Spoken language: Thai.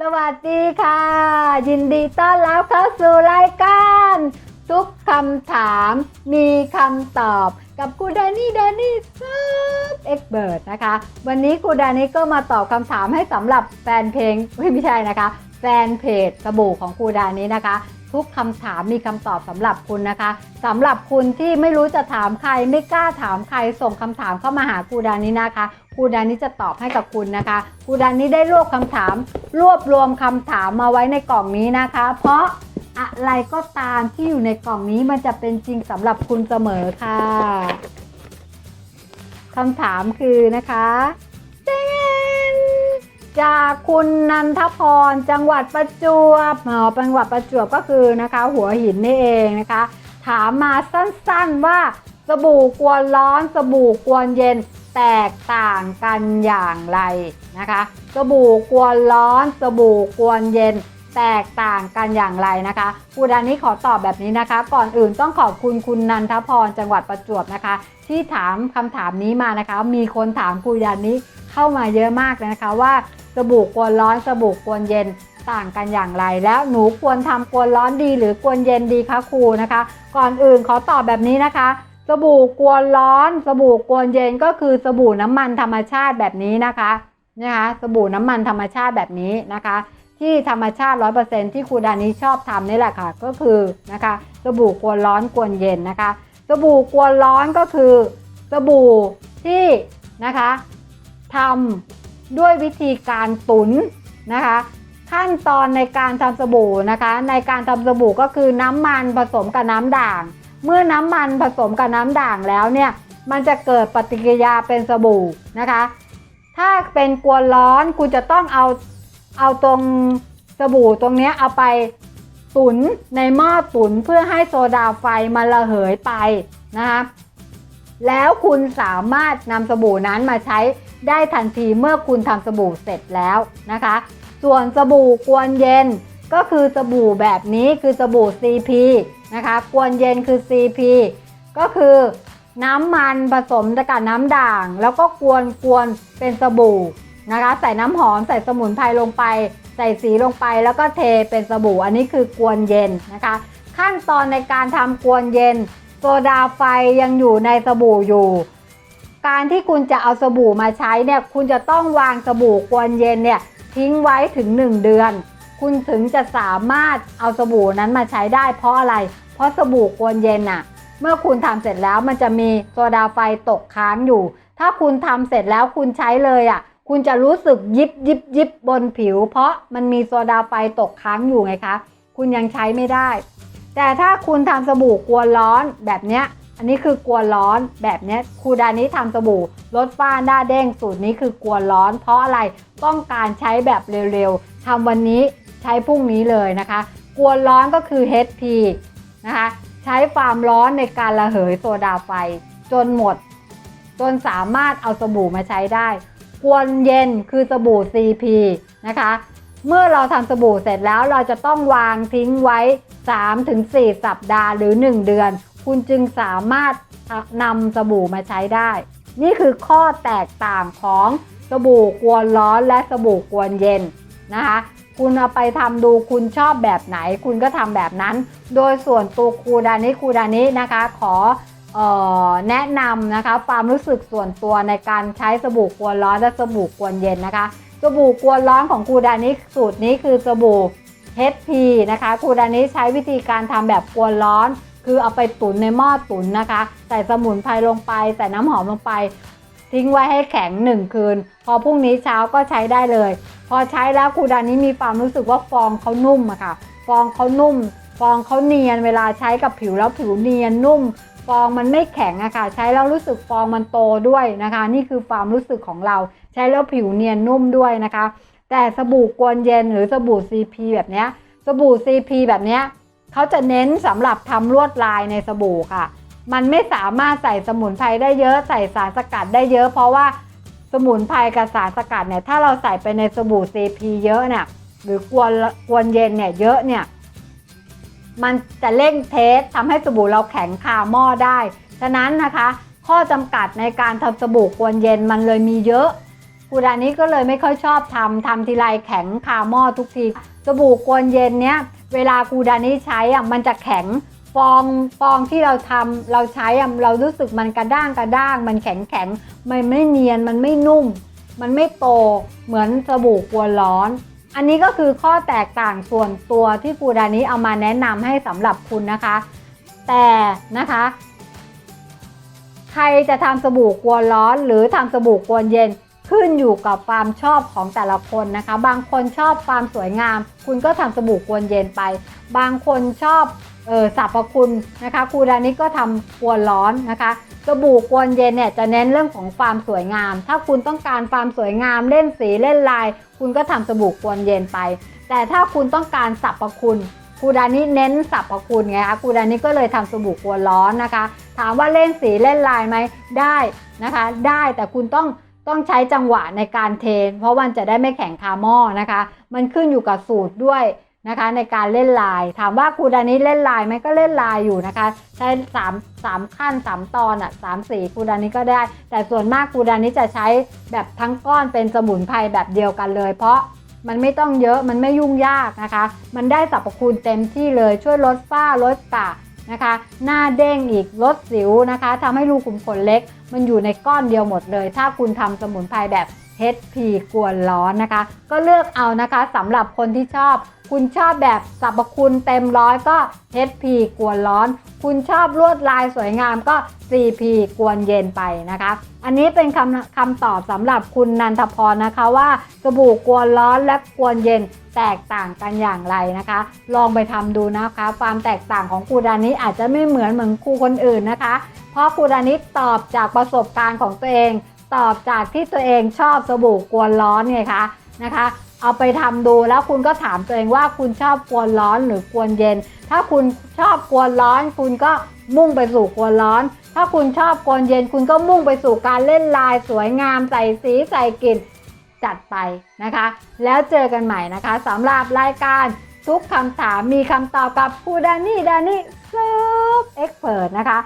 สวัสดีค่ะ ยินดีต้อนรับเข้าสู่รายการ ทุกคำถามมีคำตอบกับครูดานี่ดานี่ซับเอ็กเบิร์ดนะคะ วันนี้ครูดานี่ก็มาตอบคำถามให้สำหรับแฟนเพลงไม่ใช่นะคะ แฟนเพจสบู่ของครูดานี้นะคะ ทุกคำถามมีคำตอบสำหรับคุณนะคะสำหรับคุณที่ไม่รู้จะถามใครไม่กล้าถามใครส่งคำถามเข้ามาหาครูดานี้นะคะครูดานี้จะตอบให้กับคุณนะคะครูดานี้ได้รวบคำถาม รวบรวมคำถามมาไว้ในกล่องนี้นะคะ เพราะอะไรก็ตามที่อยู่ในกล่องนี้มันจะเป็นจริงสำหรับคุณเสมอค่ะคำถามคือนะคะ จากคุณนันทพร จังหวัดประจวบอ๋อจังหวัดประจวบก็คือนะคะ หัวหินนี่เองนะคะ ถามมาสั้นๆว่าสบู่กวนร้อนสบู่กวนเย็นแตกต่างกันอย่างไรนะคะ สบู่กวนร้อนสบู่กวนเย็นแตกต่างกันอย่างไรนะคะครูดานี้ขอตอบแบบนี้นะคะ ก่อนอื่นต้องขอบคุณคุณนันทพรจังหวัดประจวบนะคะ ที่ถามคำถามนี้มานะคะ มีคนถามครูดานี้เข้ามาเยอะมากเลยนะคะว่า สบู่กวนร้อนสบู่กวนเย็นต่างกันอย่างไร แล้วหนูควรทำกวนร้อนดีหรือกวนเย็นดีคะครูนะคะ ก่อนอื่นขอตอบแบบนี้นะคะ สบู่กวนร้อน สบู่กวนเย็นก็คือสบู่น้ำมันธรรมชาติแบบนี้นะคะนะคะสบู่น้ำมันธรรมชาติแบบนี้นะคะ ที่ธรรมชาติ 100%ที่ครูดานี้ชอบทำนี่แหละค่ะ ก็คือนะคะ สบู่กวนร้อนกวนเย็นนะคะ สบู่กวนร้อนก็คือ สบู่ที่นะคะทำ ด้วยวิธีการตุนนะคะ ขั้นตอนในการทำสบู่นะคะ ในการทำสบู่ก็คือน้ำมันผสมกับน้ำด่าง เมื่อน้ำมันผสมกับน้ำด่างแล้วเนี่ยมันจะเกิดปฏิกิริยาเป็นสบู่นะคะ ถ้าเป็นกวนร้อนคุณจะต้องเอาเอาตรงสบู่ตรงนี้เอาไปตุนในหม้อตุนเพื่อให้โซดาไฟมันระเหยไปนะคะ แล้วคุณสามารถนำสบู่นั้นมาใช้ได้ทันทีเมื่อคุณทำสบู่เสร็จแล้วนะคะ ส่วนสบู่กวนเย็นก็คือสบู่แบบนี้คือสบู่ CP นะคะกวนเย็นคือ CP ก็คือน้ำมันผสมกับน้ำด่าง แล้วก็กวนกวนเป็นสบู่นะคะ ใส่น้ำหอมใส่สมุนไพรลงไป ใส่สีลงไปแล้วก็เทเป็นสบู่ อันนี้คือกวนเย็นนะคะ ขั้นตอนในการทำกวนเย็น โซดาไฟยังอยู่ในสบู่อยู่ การที่คุณจะเอาสบู่มาใช้เนี่ยคุณจะต้องวางสบู่กวนเย็นเนี่ยทิ้งไว้ถึง 1 เดือน คุณถึงจะสามารถเอาสบู่นั้นมาใช้ได้ เพราะอะไร เพราะสบู่กวนเย็นน่ะ เมื่อคุณทำเสร็จแล้วมันจะมีโซดาไฟตกค้างอยู่ ถ้าคุณทำเสร็จแล้วคุณใช้เลยอะคุณจะรู้สึกยิบยิบยิบบนผิว เพราะมันมีโซดาไฟตกค้างอยู่ไงคะ คุณยังใช้ไม่ได้ แต่ถ้าคุณทำสบู่กวนร้อนแบบเนี้ย อันนี้คือกวนร้อนแบบเนี้ยครูดานี้ทำสบู่ลดฝ้าหน้าเด้งสูตรนี้คือกวนร้อน เพราะอะไรต้องการใช้แบบเร็วๆทำวันนี้ใช้พรุ่งนี้เลยนะคะกวนร้อนก็คือ HP นะคะใช้ความร้อนในการระเหยโซดาไฟจนหมด จนสามารถเอาสบู่มาใช้ได้ กวนเย็นคือสบู่ CP นะคะ เมื่อเราทำสบู่เสร็จแล้วเราจะต้องวางทิ้งไว้ 3-4 สัปดาห์หรือ 1 เดือน คุณจึงสามารถนำสบู่มาใช้ได้ นี่คือข้อแตกต่างของสบู่กวนร้อนและสบู่กวนเย็นนะคะคุณเอาไปทำดูคุณชอบแบบไหน คุณก็ทำแบบนั้น โดยส่วนตัวครูดานิครูดานินะคะ ขอออแนะนำนะคะความรู้สึกส่วนตัวในการใช้สบู่กวนร้อนและสบู่กวนเย็นนะคะ สบู่กวนร้อนของครูดานิสูตรนี้คือสบู่ HP นะคะครูดานิใช้วิธีการทำแบบกวนร้อน คือเอาไปตุ๋นในหม้อตุ๋นนะคะ ใส่สมุนไพรลงไป ใส่น้ำหอมลงไป ทิ้งไว้ให้แข็งหนึ่งคืน พอพรุ่งนี้เช้าก็ใช้ได้เลย พอใช้แล้วครูดานี้มีความรู้สึกว่าฟองเขานุ่มอะค่ะ ฟองเขานุ่ม ฟองเขาเนียนเวลาใช้กับผิวแล้วผิวเนียนนุ่ม ฟองมันไม่แข็งอะค่ะ ใช้แล้วรู้สึกฟองมันโตด้วยนะคะ นี่คือความรู้สึกของเรา ใช้แล้วผิวเนียนนุ่มด้วยนะคะ แต่สบู่กวนเย็นหรือสบู่ CP แบบนี้สบู่ CP แบบนี้เขาจะเน้นสำหรับทำลวดลายในสบู่ค่ะ มันไม่สามารถใส่สมุนไพรได้เยอะใส่สารสกัดได้เยอะ เพราะว่าสมุนไพรกับสารสกัดเนี่ยถ้าเราใส่ไปในสบู่ CP เยอะเนี่ยหรือกวนกวนเย็นเนี่ยเยอะเนี่ยมันจะเร่งเทสทำให้สบู่เราแข็งคาหม้อได้ ฉะนั้นนะคะ ข้อจำกัดในการทำสบู่กวนเย็นมันเลยมีเยอะ คูดานี้ก็เลยไม่ค่อยชอบทำทำทีไรแข็งคาหม้อทุกทีสบู่กวนเย็นเนี้ยเวลาครูดานี้ใช้อะมันจะแข็งฟองฟองที่เราทำเราใช้อะเรารู้สึกมันกระด้างกระด้าง มันแข็งแข็งมันไม่เนียนมันไม่นุ่ม มันไม่โตเหมือนสบู่กวนร้อน อันนี้ก็คือข้อแตกต่างส่วนตัวที่คูดานี้เอามาแนะนำให้สำหรับคุณนะคะ แต่นะคะ ใครจะทำสบู่กวนร้อนหรือทำสบู่กวนเย็น ขึ้นอยู่กับความชอบของแต่ละคนนะคะ บางคนชอบความสวยงาม คุณก็ทำสบู่กวนเย็นไป บางคนชอบเออสรรพคุณนะคะครูดานี้ก็ทำกวนร้อนนะคะสบู่กวนเย็นเนี่ยจะเน้นเรื่องของความสวยงาม ถ้าคุณต้องการความสวยงามเล่นสีเล่นลาย คุณก็ทำสบู่กวนเย็นไป แต่ถ้าคุณต้องการสรรพคุณครูดานี้เน้นสรรพคุณไงคะครูดานี้ก็เลยทำสบู่กวนร้อนนะคะ ถามว่าเล่นสีเล่นลายไหมได้นะคะ ได้แต่คุณต้อง ต้องใช้จังหวะในการเทน เพราะมันจะได้ไม่แข็งคาหม้อนะคะ มันขึ้นอยู่กับสูตรด้วยนะคะ ในการเล่นลาย ถามว่าครูดานี้เล่นลายไหมก็เล่นลายอยู่นะคะ ใช้สามสามขั้นสามตอนอะสามสีครูดานี้ก็ได้ แต่ส่วนมากครูดานี้จะใช้แบบทั้งก้อนเป็นสมุนไพรแบบเดียวกันเลย เพราะมันไม่ต้องเยอะมันไม่ยุ่งยากนะคะ มันได้สรรพคุณเต็มที่เลยช่วยลดฝ้าลดกระ นะคะ หน้าเด้งอีกลดสิวนะคะทำให้รูขุมขนเล็ก มันอยู่ในก้อนเดียวหมดเลย ถ้าคุณทำสมุนไพรแบบ HP กวนร้อนนะคะ ก็เลือกเอานะคะสำหรับคนที่ชอบ คุณชอบแบบสรรพคุณเต็มร้อยก็ HP กวนร้อน คุณชอบลวดลายสวยงามก็ CP กวนเย็นไปนะคะ อันนี้เป็นคำคำตอบสำหรับคุณนันทพรนะคะว่าสบู่กวนร้อนและกวนเย็นแตกต่างกันอย่างไรนะคะ ลองไปทำดูนะคะ ความแตกต่างของครูดานี้อาจจะไม่เหมือนเหมือนครูคนอื่นนะคะ เพราะครูดานิตอบจากประสบการณ์ของตัวเอง ตอบจากที่ตัวเองชอบสบู่กวนร้อนไงคะนะคะ เอาไปทำดูแล้วคุณก็ถามตัวเองว่าคุณชอบกวนร้อนหรือกวนเย็น ถ้าคุณชอบกวนร้อน คุณก็มุ่งไปสู่กวนร้อน ถ้าคุณชอบกวนเย็น คุณก็มุ่งไปสู่การเล่นลายสวยงามใส่สีใส่กลิ่นจัดไปนะคะ แล้วเจอกันใหม่นะคะสำหรับรายการทุกคำถามมีคำตอบกับครูดานี่ดานี่เซิร์ฟเอ็กเพรสนะคะ